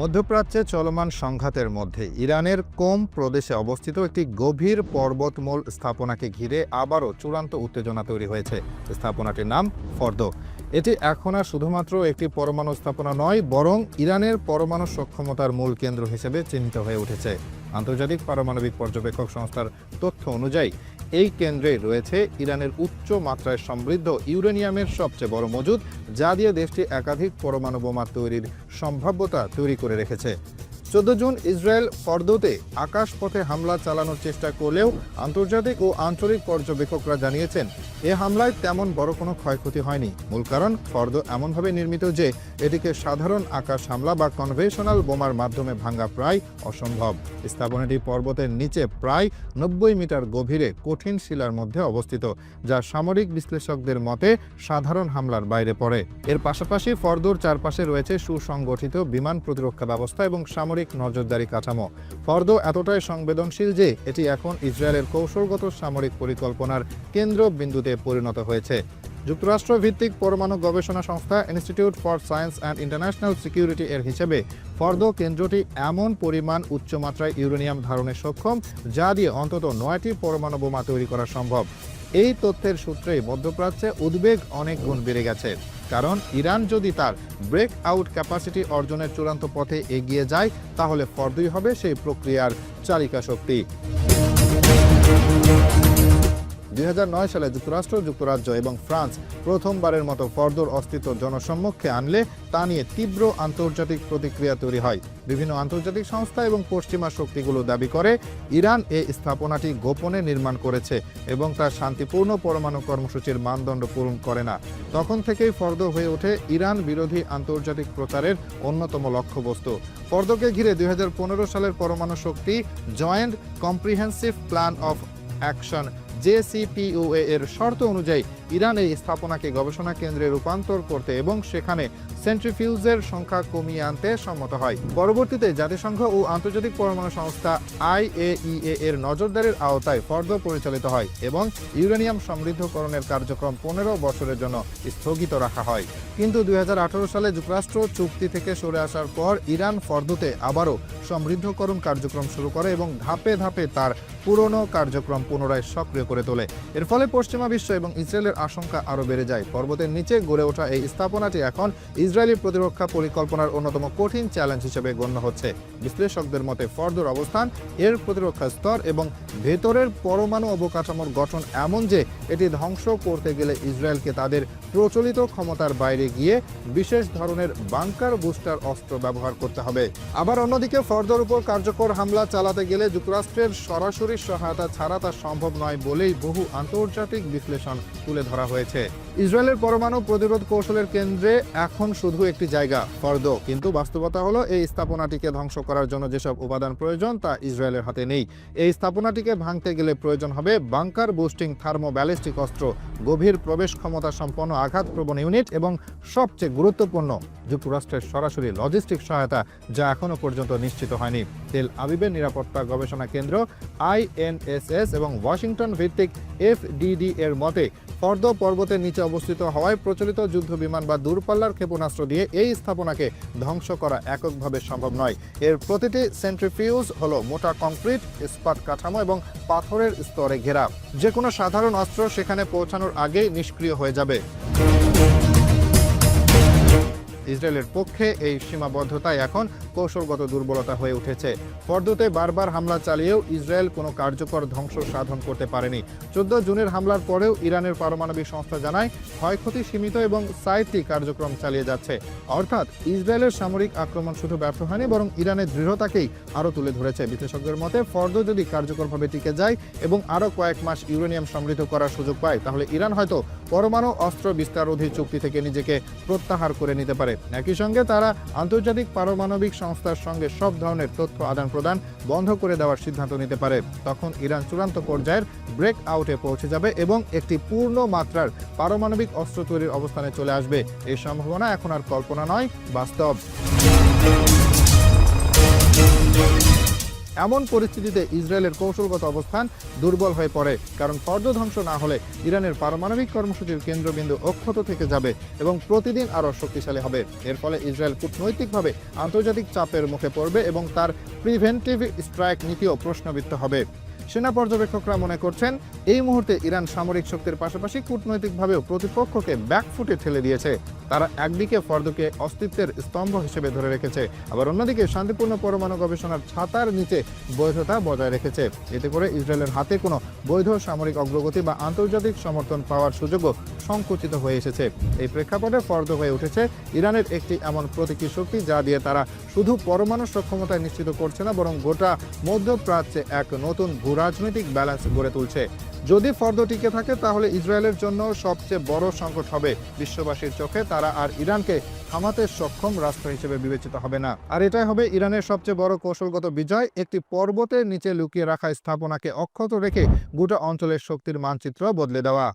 মধ্যপ্রাচ্যে চলমান সংঘাতের মধ্যে ইরানের কোম প্রদেশে অবস্থিত একটি গভীর পর্বতমূল স্থাপনাকে ঘিরে আবারও চূড়ান্ত উত্তেজনা তৈরি হয়েছে। স্থাপনাটির নাম ফর্দ। এটি এখন আর শুধুমাত্র একটি পরমাণু স্থাপনা নয়, বরং ইরানের পরমাণু সক্ষমতার মূল কেন্দ্র হিসেবে চিহ্নিত হয়ে উঠেছে। আন্তর্জাতিক পারমাণবিক পর্যবেক্ষক সংস্থার তথ্য অনুযায়ী, এই কেন্দ্রে রয়েছে ইরানের উচ্চ মাত্রায় সমৃদ্ধ ইউরেনিয়ামের সবচেয়ে বড় মজুদ, যা দিয়ে দেশটি একাধিক পরমাণু বোমা তৈরির সম্ভাব্যতা তৈরি করে রেখেছে। চোদ্দ জুন ইসরায়েল ফর্দোতে আকাশপথে হামলা চালানোর চেষ্টা করলেও আন্তর্জাতিক ও আঞ্চলিক পর্যবেক্ষকরা জানিয়েছেন, এ হামলায় তেমন বড় কোনো ক্ষয়ক্ষতি হয়নি। মূল কারণ, ফর্দ এমনভাবে নির্মিত যে এটিকে সাধারণ আকাশ হামলা বা কনভেনশনাল বোমার মাধ্যমে ভাঙ্গা প্রায় অসম্ভব। স্থাপনাটি পর্বতের নিচে প্রায় নব্বই মিটার গভীরে কঠিন শিলার মধ্যে অবস্থিত, যা সামরিক বিশ্লেষকদের মতে সাধারণ হামলার বাইরে পড়ে। এর পাশাপাশি ফর্দোর চারপাশে রয়েছে সুসংগঠিত বিমান প্রতিরক্ষা ব্যবস্থা এবং সামরিক নজরদারি কাঠামো। ফর্দ এতটাই সংবেদনশীল যে এটি এখন ইসরায়েলের কৌশলগত সামরিক পরিকল্পনার কেন্দ্রবিন্দুতে পরিণত হয়েছে। যুক্তরাষ্ট্র ভিত্তিক পরমাণু গবেষণা সংস্থা institute for science and international security এর হিসেবে ফর্দ কেন্দ্রটি এমন পরিমাণ উচ্চমাত্রায় ইউরেনিয়াম ধারণে সক্ষম, যা দিয়ে অন্তত নয়টি পরমাণু বোমা তৈরি করা সম্ভব। এই তথ্যের সূত্রেই মধ্যপ্রাচ্যে উদ্বেগ অনেক গুণ বেড়ে গেছে। কারণ ইরান যদি তার ব্রেক আউট ক্যাপাসিটি অর্জনের চূড়ান্ত পথে এগিয়ে যায়, তাহলে ফর্দই হবে সেই প্রক্রিয়ার চালিকা শক্তি দুই হাজার নয় সালে যুক্তরাষ্ট্র, যুক্তরাজ্য এবং ফ্রান্স প্রথমবারের মতো ফর্দর অস্তিত্ব জনসম্মুখে আনলে তা নিয়ে তীব্র আন্তর্জাতিক প্রতিক্রিয়া তৈরি হয়। বিভিন্ন আন্তর্জাতিক সংস্থা এবং পশ্চিমা শক্তিগুলো দাবি করে, ইরান এই স্থাপনাটি গোপনে নির্মাণ করেছে এবং তার শান্তিপূর্ণ পরমাণু কর্মসূচির মানদণ্ড পূরণ করে না। তখন থেকেই ফর্দ হয়ে ওঠে ইরান বিরোধী আন্তর্জাতিক প্রচারের অন্যতম লক্ষ্যবস্তু। ফর্দকে ঘিরে দুই হাজার পনেরো সালের পরমাণু শক্তি joint comprehensive plan of action JCPOA এর শর্ত অনুযায়ী ইরান এই স্থাপনাকে গবেষণা কেন্দ্রে রূপান্তর করতে এবং সেখানে সেন্ট্রিফিউজের সংখ্যা কমিয়ে আনতে সম্মত হয়। পরবর্তীতে জাতিসংঘ ও আন্তর্জাতিক পরমাণু সংস্থা আইএইএ এর নজরদারির আওতায় ফর্দ পরিচালিত হয় এবং ইউরেনিয়াম সমৃদ্ধকরণের কার্যক্রম পনেরো বছরের জন্য স্থগিত রাখা হয়। কিন্তু দুই হাজার আঠারো সালে যুক্তরাষ্ট্র চুক্তি থেকে সরে আসার পর ইরান ফর্দতে আবারও সমৃদ্ধকরণ কার্যক্রম শুরু করে এবং ধাপে ধাপে তার পুরনো কার্যক্রম পুনরায় সক্রিয় করে তোলে। এর ফলে পশ্চিমা বিশ্ব এবং ইসরায়েলের আশঙ্কা আরও বেড়ে যায়। পর্বতের নিচে গড়ে ওঠা এই স্থাপনাটি এখন ইসরায়েলি প্রতিরক্ষা পরিকল্পনার অন্যতম কঠিন চ্যালেঞ্জ হিসেবে গণ্য হচ্ছে। বিশ্লেষকদের মতে ফর্দর অবস্থান, এর প্রতিরক্ষা স্তর এবং ভেতরের পরমাণু অবকাঠামোর গঠন এমন যে, এটি ধ্বংস করতে গেলে ইসরায়েলকে তাদের প্রচলিত ক্ষমতার বাইরে গিয়ে বিশেষ ধরনের বাংকার বুস্টার অস্ত্র ব্যবহার করতে হবে। আবার অন্যদিকে ফর্দর উপর কার্যকর হামলা চালাতে গেলে যুক্তরাষ্ট্রের সরাসরি সহায়তা ছাড়া তা সম্ভব নয় বলেই বহু আন্তর্জাতিক বিশ্লেষণ তুলে ধরা হয়েছে। ইসরায়েলের পরমাণু প্রতিরোধ কৌশলের কেন্দ্রে এখন শুধু একটি জায়গা, ফর্দ। কিন্তু বাস্তবতা হলো, এই স্থাপনাটিকে ধ্বংস করার জন্য যেসব উপাদান প্রয়োজন তা ইসরায়েলের হাতে নেই। এই স্থাপনাটিকে ভাঙতে গেলে প্রয়োজন হবে বাংকার বুস্টিং থার্মো ব্যালিস্টিক অস্ত্র, গভীর প্রবেশ ক্ষমতা সম্পন্ন আঘাতপ্রবণ ইউনিট এবং সবচেয়ে গুরুত্বপূর্ণ যুক্তরাষ্ট্রের সরাসরি লজিস্টিক সহায়তা, যা এখনও পর্যন্ত নিশ্চিত হয়নি। তেল আবিবের নিরাপত্তা গবেষণা কেন্দ্র আইএনএসএস এবং ওয়াশিংটন ভিত্তিক এফডিডি এর মতে, ফর্দ পর্বতের নিচে অবস্থিত হওয়ায় প্রচলিত যুদ্ধ বিমান বা দূরপাল্লার ক্ষেপণাস্ত্র দিয়ে এই স্থাপনাকে ধ্বংস করা এককভাবে সম্ভব নয়। এর প্রতিটি সেন্ট্রিফিউজ হলো মোটা কংক্রিট, ইস্পাত কাঠামো এবং পাথরের স্তরে ঘেরা। যে কোনো সাধারণ অস্ত্র সেখানে পৌঁছানোর আগেই নিষ্ক্রিয় হয়ে যাবে। ইসরায়েলের পক্ষে এই সীমাবদ্ধতায় এখন কৌশলগত দুর্বলতা হয়ে উঠেছে। ফর্দতে বারবার হামলা চালিয়েও ইসরায়েল কোনো কার্যকর ধ্বংস সাধন করতে পারেনি। চোদ্দ জুনের হামলার পরেও ইরানের পারমাণবিক সংস্থা জানায়, ক্ষয়ক্ষতি সীমিত এবং সাইটটি কার্যক্রম চালিয়ে যাচ্ছে। অর্থাৎ ইসরায়েলের সামরিক আক্রমণ শুধু ব্যর্থ হয়নি, বরং ইরানের দৃঢ়তাকেই আরও তুলে ধরেছে। বিশেষজ্ঞের মতে ফর্দ যদি কার্যকরভাবে টিকে যায় এবং আরও কয়েক মাস ইউরেনিয়াম সমৃদ্ধ করার সুযোগ পায়, তাহলে ইরান হয়তো পরমাণু অস্ত্র বিস্তারোধী চুক্তি থেকে নিজেকে প্রত্যাহার করে নিতে পারে। একই সঙ্গে তারা আন্তর্জাতিক পারমাণবিক সংস্থার সঙ্গে সব ধরনের তথ্য আদান প্রদান বন্ধ করে দেওয়ার সিদ্ধান্ত নিতে পারে। তখন ইরান চূড়ান্ত পর্যায়ের ব্রেক আউটে পৌঁছে যাবে এবং একটি পূর্ণ মাত্রার পারমাণবিক অস্ত্র তৈরির অবস্থানে চলে আসবে। এই সম্ভাবনা এখন আর কল্পনা নয়, বাস্তব। এমন পরিস্থিতিতে ইসরায়েলের কৌশলগত অবস্থান দুর্বল হয়ে পড়ে, কারণ ফর্দ ধ্বংস না হলে ইরানের পারমাণবিক কর্মসূচির কেন্দ্রবিন্দু অক্ষত থেকে যাবে এবং প্রতিদিন আরও শক্তিশালী হবে। এর ফলে ইসরায়েল কূটনৈতিকভাবে আন্তর্জাতিক চাপের মুখে পড়বে এবং তার প্রিভেন্টিভ স্ট্রাইক নীতিও প্রশ্নবিদ্ধ হবে। সেনা পর্যবেক্ষকরা মনে করছেন, এই মুহূর্তে ইরান সামরিক শক্তির পাশাপাশি কূটনৈতিকভাবেও প্রতিপক্ষকে ব্যাকফুটে ঠেলে দিয়েছে। তারা একদিকে ফর্দকে অস্তিত্বের স্তম্ভ হিসেবে ধরে রেখেছে, আবার অন্যদিকে শান্তিপূর্ণ পরমাণু গবেষণার ছাতার নিচে বৈধতা বজায় রেখেছে। এতে করে ইসরায়েলের হাতে কোনো বৈধ সামরিক অগ্রগতি বা আন্তর্জাতিক সমর্থন পাওয়ার সুযোগও সংকুচিত হয়ে এসেছে। এই প্রেক্ষাপটে ফর্দ হয়ে উঠেছে ইরানের একটি এমন প্রতীকী শক্তি যা দিয়ে তারা শুধু পরমাণু সক্ষমতা নিশ্চিত করছে না, বরং গোটা মধ্যপ্রাচ্যে এক নতুন ভূরাজনৈতিক ব্যালেন্স গড়ে তুলছে। যদি ফর্দ টিকে থাকে, তাহলে ইসরায়েলের জন্য সবচেয়ে বড় সংকট হবে। বিশ্ববাসীর চোখে তারা আর ইরানকে থামাতে সক্ষম রাষ্ট্র হিসেবে বিবেচিত হবে না। আর এটাই হবে ইরানের সবচেয়ে বড় কৌশলগত বিজয়। একটি পর্বতের নিচে লুকিয়ে রাখা স্থাপনাকে অক্ষত রেখে গোটা অঞ্চলের শক্তির মানচিত্র বদলে দেওয়া।